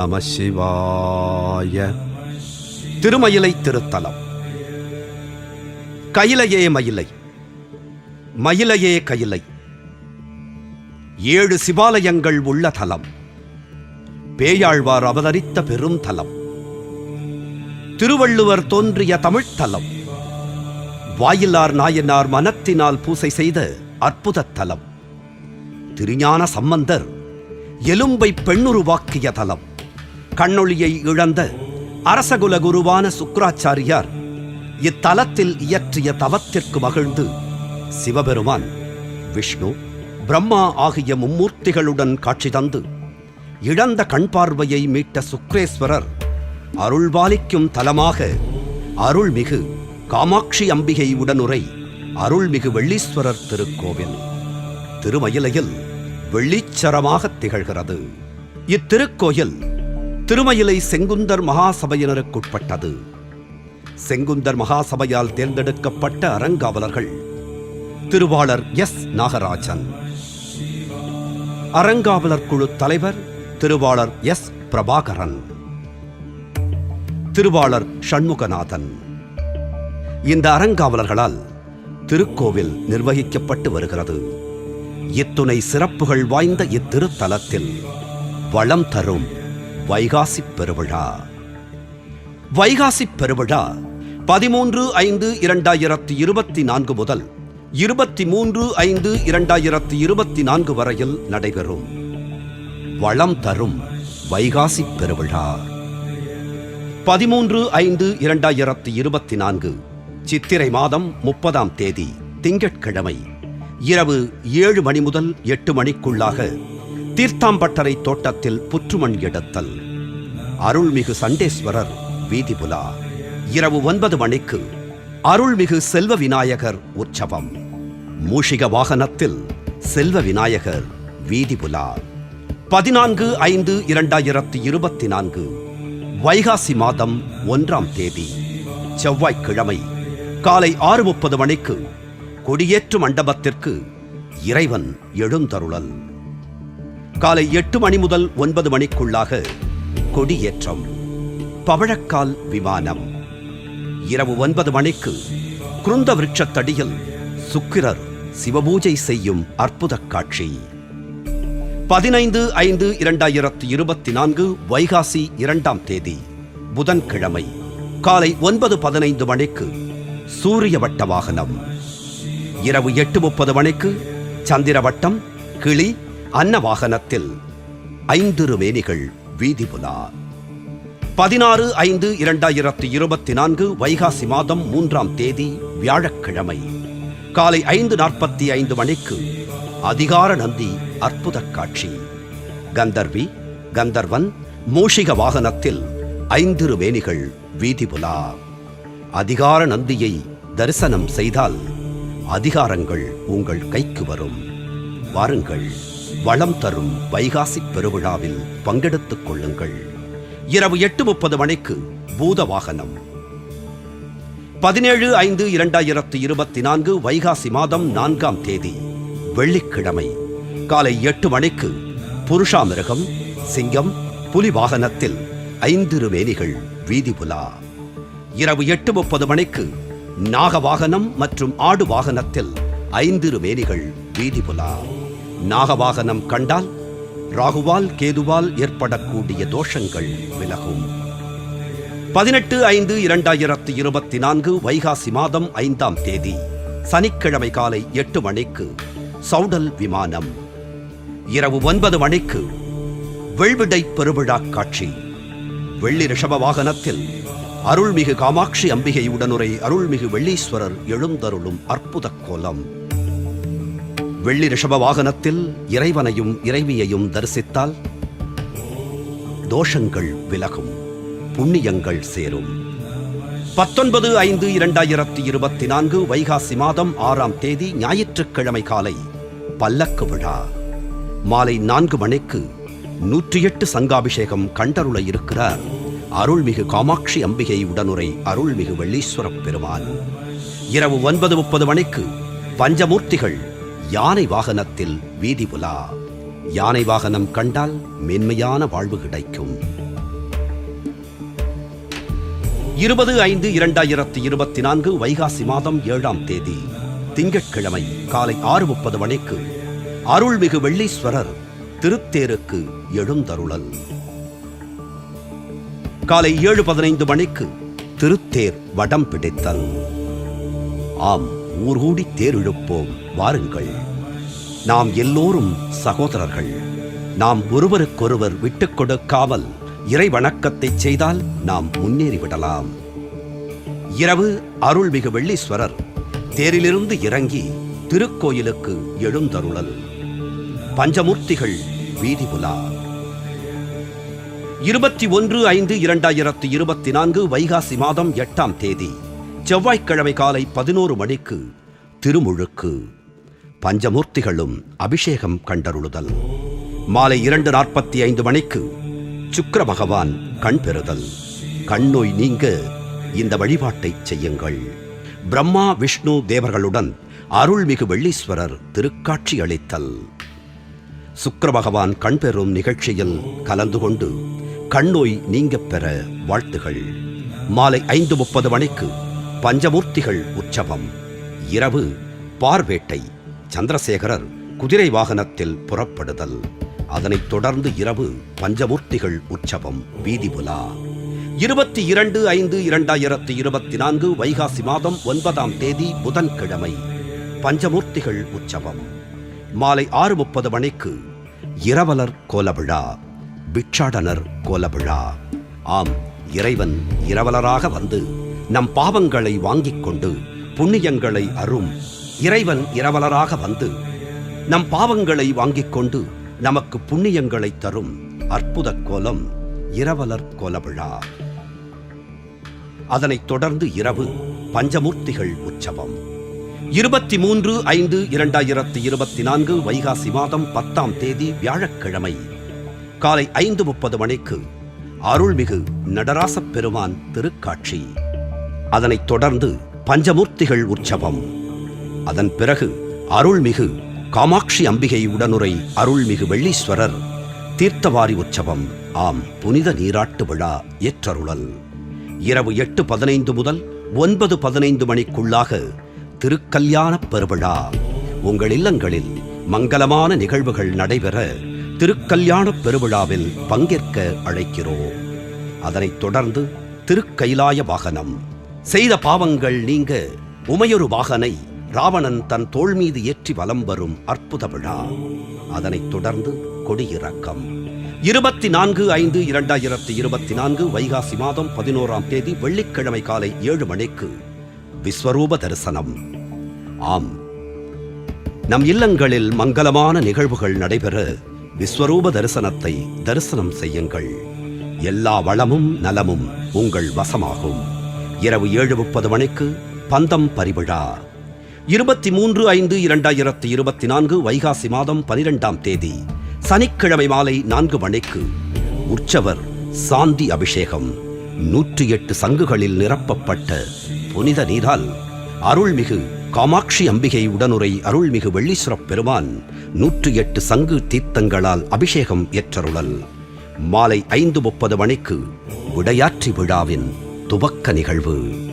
நம சிவாய திருமயிலை திருத்தலம். கயிலையே மயிலை. மயிலையே கயிலை ஏழு சிவாலயங்கள் உள்ள தலம். பேயாழ்வார் அவதரித்த பெரும் தலம். திருவள்ளுவர் தோன்றிய தமிழ்த்தலம் வாயிலார் நாயனார் மனத்தினால் பூசை செய்த அற்புதத் தலம். திருஞான சம்பந்தர் எலும்பை பெண்ணுருவாக்கிய தலம். கண்ணொளியை இழந்த அரசகுல குருவான சுக்ராச்சாரியார் இத்தலத்தில் இயற்றிய தவத்திற்கு மகிழ்ந்து சிவபெருமான் விஷ்ணு பிரம்மா ஆகிய மும்மூர்த்திகளுடன் காட்சி தந்து இழந்த கண் பார்வையை மீட்ட சுக்ரேஸ்வரர் அருள்பாலிக்கும் தலமாக அருள்மிகு காமாட்சி அம்பிகை உடனுரை அருள்மிகு வெள்ளீஸ்வரர் திருக்கோவில். திருமயிலையில் வெள்ளிச்சரமாக திகழ்கிறது. இத்திருக்கோயில் திருமயிலை செங்குந்தர் மகாசபையினருக்குட்பட்டது. செங்குந்தர் மகாசபையால் தேர்ந்தெடுக்கப்பட்ட அறங்காவலர்கள் திருவாளர் எஸ். நாகராஜன். அறங்காவலர் குழு தலைவர் திருவாளர் எஸ். பிரபாகரன். திருவாளர் சண்முகநாதன். இந்த அறங்காவலர்களால் திருக்கோவில் நிர்வகிக்கப்பட்டு வருகிறது. இத்துணை சிறப்புகள் வாய்ந்த இத்திருத்தலத்தில் வளம் தரும் வைகாசிப் பெருவிழா. வைகாசிப் பெருவிழா பதிமூன்று ஐந்து இரண்டாயிரத்தி இருபத்தி நான்கு முதல் இருபத்தி மூன்று ஐந்து இரண்டாயிரத்தி இருபத்தி நான்கு வரையில் நடைபெறும். வளம் தரும் வைகாசிப் பெருவிழா. பதிமூன்று ஐந்து இரண்டாயிரத்தி இருபத்தி நான்கு சித்திரை மாதம் முப்பதாம் தேதி திங்கட்கிழமை இரவு ஏழு மணி முதல் எட்டு மணிக்குள்ளாக தீர்த்தாம்பட்டரை தோட்டத்தில் புற்றுமண் எடுத்தல். அருள்மிகு சண்டேஸ்வரர் வீதிபுலா. இரவு ஒன்பது மணிக்கு அருள்மிகு செல்வ விநாயகர் உற்சவம். மூஷிக வாகனத்தில் செல்வ விநாயகர் வீதிபுலா. பதினான்கு ஐந்து இரண்டாயிரத்தி இருபத்தி நான்கு வைகாசி மாதம் ஒன்றாம் தேதி செவ்வாய்க்கிழமை காலை ஆறு முப்பது மணிக்கு கொடியேற்று மண்டபத்திற்கு இறைவன் எழுந்தருளல். காலை எட்டு மணி முதல் ஒன்பது மணிக்குள்ளாக கொடியேற்றம். பவழக்கால் விமானம். இரவு ஒன்பது மணிக்கு குருந்த விருட்சத்தடியில் சுக்கிரர் சிவபூஜை செய்யும் அற்புதக் காட்சி. பதினைந்து ஐந்து இரண்டாயிரத்தி இருபத்தி நான்கு வைகாசி இரண்டாம் தேதி புதன்கிழமை காலை ஒன்பது பதினைந்து மணிக்கு சூரிய வட்ட வாகனம். இரவு எட்டு முப்பது மணிக்கு சந்திரவட்டம் கிளி அன்ன வாகனத்தில் வீதி வீதிபுலா பதினாறு ஐந்து இரண்டாயிரத்தி இருபத்தி நான்கு வைகாசி மாதம் மூன்றாம் தேதி வியாழக்கிழமை. காலை ஐந்து நாற்பத்தி ஐந்து மணிக்கு அதிகார நந்தி அற்புதக் காட்சி. கந்தர்வி கந்தர்வன் மூஷிக வாகனத்தில் ஐந்திருமேனிகள் வீதிபுலா அதிகார நந்தியை தரிசனம் செய்தால் அதிகாரங்கள் உங்கள் கைக்கு வரும். வாருங்கள். வளம் தரும் வைகாசி பெருவிழாவில் பங்கெடுத்துக் கொள்ளுங்கள். இரவு எட்டு முப்பது மணிக்கு பூத வாகனம் பதினேழு ஐந்து இரண்டாயிரத்து இருபத்தி நான்கு வைகாசி மாதம் நான்காம் தேதி வெள்ளிக்கிழமை. காலை எட்டு மணிக்கு புருஷாமிருகம் சிங்கம் புலி வாகனத்தில் ஐந்திரு மேனிகள் வீதி புலா இரவு எட்டு முப்பது மணிக்கு நாக வாகனம் மற்றும் ஆடு வாகனத்தில் ஐந்திரு மேனிகள் வீதி புலா வாகனம் கண்டால் ராகுவால் கேதுவால் ஏற்படக்கூடிய தோஷங்கள் விலகும். பதினெட்டு ஐந்து இரண்டாயிரத்தி இருபத்தி நான்கு வைகாசி மாதம் ஐந்தாம் தேதி சனிக்கிழமை காலை எட்டு மணிக்கு சவுடல் விமானம். இரவு ஒன்பது மணிக்கு வெள்விடை பெருவிழா காட்சி. வெள்ளி ரிஷப வாகனத்தில் அருள்மிகு காமாட்சி அம்பிகையுடனுரை அருள்மிகு வெள்ளீஸ்வரர் எழுந்தருளும் அற்புதக் கோலம். வெள்ளி ரிஷப வாகனத்தில் இறைவனையும் இறைவியையும் தரிசித்தால் தோஷங்கள் விலகும் புண்ணியங்கள் சேரும். பத்தொன்பது ஐந்து இரண்டாயிரத்தி இருபத்தி நான்கு வைகாசி மாதம் ஆறாம் தேதி ஞாயிற்றுக்கிழமை காலை பல்லக்கு விழா. மாலை நான்கு மணிக்கு நூற்றி எட்டு சங்காபிஷேகம் கண்டருள இருக்கிறார். அருள்மிகு காமாட்சி அம்பிகை உடனுரை அருள்மிகு வெள்ளீஸ்வரப் பெருமான். இரவு ஒன்பது முப்பது மணிக்கு பஞ்சமூர்த்திகள் யானை வாகனத்தில் வீதி உலா. யானை வாகனம் கண்டால் மென்மையான வாழ்வு கிடைக்கும். இருபது ஐந்து இரண்டாயிரத்தி இருபத்தி நான்கு வைகாசி மாதம் ஏழாம் தேதி திங்கட்கிழமை காலை ஆறு முப்பது மணிக்கு அருள்மிகு வெள்ளீஸ்வரர் திருத்தேருக்கு எழுந்தருளல். காலை ஏழு பதினைந்து மணிக்கு திருத்தேர் வடம் பிடித்தல். ஆம். ஊர்கூடி தேரிழுப்போம். வாருங்கள். நாம் எல்லோரும் சகோதரர்கள். நாம் ஒருவருக்கொருவர் விட்டுக் கொடுக்காமல் இறை வணக்கத்தை செய்தால் நாம் முன்னேறிவிடலாம். இரவு அருள்மிகு வெள்ளீஸ்வரர் தேரிலிருந்து இறங்கி திருக்கோயிலுக்கு எழுந்தருளல். பஞ்சமூர்த்திகள் வீதி உலா. இருபத்தி ஒன்று ஐந்து இரண்டாயிரத்து இருபத்தி நான்கு வைகாசி மாதம் எட்டாம் தேதி. செவ்வாய்க்கிழமை காலை பதினோரு மணிக்கு திருமுழுக்கு. பஞ்சமூர்த்திகளும் அபிஷேகம் கண்டருளுதல். மாலை இரண்டு நாற்பத்தி ஐந்து மணிக்கு சுக்கர பகவான் கண் பெறுதல். கண்ணோய் நீங்க இந்த வழிபாட்டை செய்யுங்கள். பிரம்மா விஷ்ணு தேவர்களுடன் அருள்மிகு வெள்ளீஸ்வரர் திருக்காட்சி அளித்தல். சுக்கர பகவான் கண் பெறும் நிகழ்ச்சியில் கலந்து கொண்டு கண்ணோய் நீங்கப் பெற வாழ்த்துகள். மாலை ஐந்து முப்பது மணிக்கு பஞ்சமூர்த்திகள் உற்சவம். இரவு பார்வேட்டை சந்திரசேகரர் குதிரை வாகனத்தில் புறப்படுதல். அதனைத் தொடர்ந்து இரவு பஞ்சமூர்த்திகள் உற்சவம் வீதி உலா. இருபத்தி இரண்டு ஐந்து இரண்டாயிரத்தி இருபத்தி நான்கு வைகாசி மாதம் ஒன்பதாம் தேதி புதன்கிழமை பஞ்சமூர்த்திகள் உற்சவம். மாலை ஆறு முப்பது மணிக்கு இரவலர் கோலவிழா பிட்சாடனர் கோலவிழா. ஆம் இறைவன் இரவலராக வந்து நம் பாவங்களை வாங்கிக் கொண்டு புண்ணியங்களை அரும் இறைவன் இரவலராக வந்து நம் பாவங்களை வாங்கிக் கொண்டு நமக்கு புண்ணியங்களை தரும் அற்புத கோலம் இரவலர் கோலவிழா. அதனைத் தொடர்ந்து இரவு பஞ்சமூர்த்திகள் உற்சவம். இருபத்தி மூன்று ஐந்து இரண்டாயிரத்தி இருபத்தி நான்கு வைகாசி மாதம் பத்தாம் தேதி வியாழக்கிழமை காலை ஐந்து முப்பது மணிக்கு அருள்மிகு நடராசப் பெருமான் திருக்காட்சி. அதனைத் தொடர்ந்து பஞ்சமூர்த்திகள் உற்சவம். அதன் பிறகு அருள்மிகு காமாட்சி அம்பிகை உடனுரை அருள்மிகு வெள்ளீஸ்வரர் தீர்த்தவாரி உற்சவம் ஆம் புனித நீராட்டு விழா ஏற்றருளல். இரவு எட்டு பதினைந்து முதல் ஒன்பது பதினைந்து மணிக்குள்ளாக திருக்கல்யாணப் பெருவிழா. உங்கள் இல்லங்களில் மங்களமான நிகழ்வுகள் நடைபெற திருக்கல்யாணப் பெருவிழாவில் பங்கேற்க அழைக்கிறோம். அதனைத் தொடர்ந்து திருக்கைலாய வாகனம் செய்த பாவங்கள் நீங்க உமையொரு வாகனை ராவணன் தன் தோள் மீது ஏற்றி வலம் வரும் அற்புத விழா. அதனைத் தொடர்ந்து கொடியிறக்கம். இருபத்தி நான்கு ஐந்து இரண்டாயிரத்தி இருபத்தி நான்கு வைகாசி மாதம் பதினோராம் தேதி வெள்ளிக்கிழமை காலை ஏழு மணிக்கு விஸ்வரூப தரிசனம். ஆம். நம் இல்லங்களில் மங்களமான நிகழ்வுகள் நடைபெற விஸ்வரூப தரிசனத்தை தரிசனம் செய்யுங்கள். எல்லா வளமும் நலமும் உங்கள் வசமாகும். இரவு ஏழு முப்பது மணிக்கு பந்தம் பரிவிழா. இருபத்தி மூன்று ஐந்து இரண்டாயிரத்தி இருபத்தி நான்கு வைகாசி மாதம் பனிரெண்டாம் தேதி சனிக்கிழமை மாலை நான்கு மணிக்கு உற்சவர் சாந்தி அபிஷேகம். நூற்றி எட்டு சங்குகளில் நிரப்பப்பட்ட புனித நீரால் அருள்மிகு காமாட்சி அம்பிகை உடனுரை அருள்மிகு வெள்ளீஸ்வரப் பெருமான் நூற்றி எட்டு சங்கு தீர்த்தங்களால் அபிஷேகம் ஏற்றருளல். மாலை ஐந்து முப்பது மணிக்கு விடையாற்றி விழாவின் துவக்க நிகழ்வு.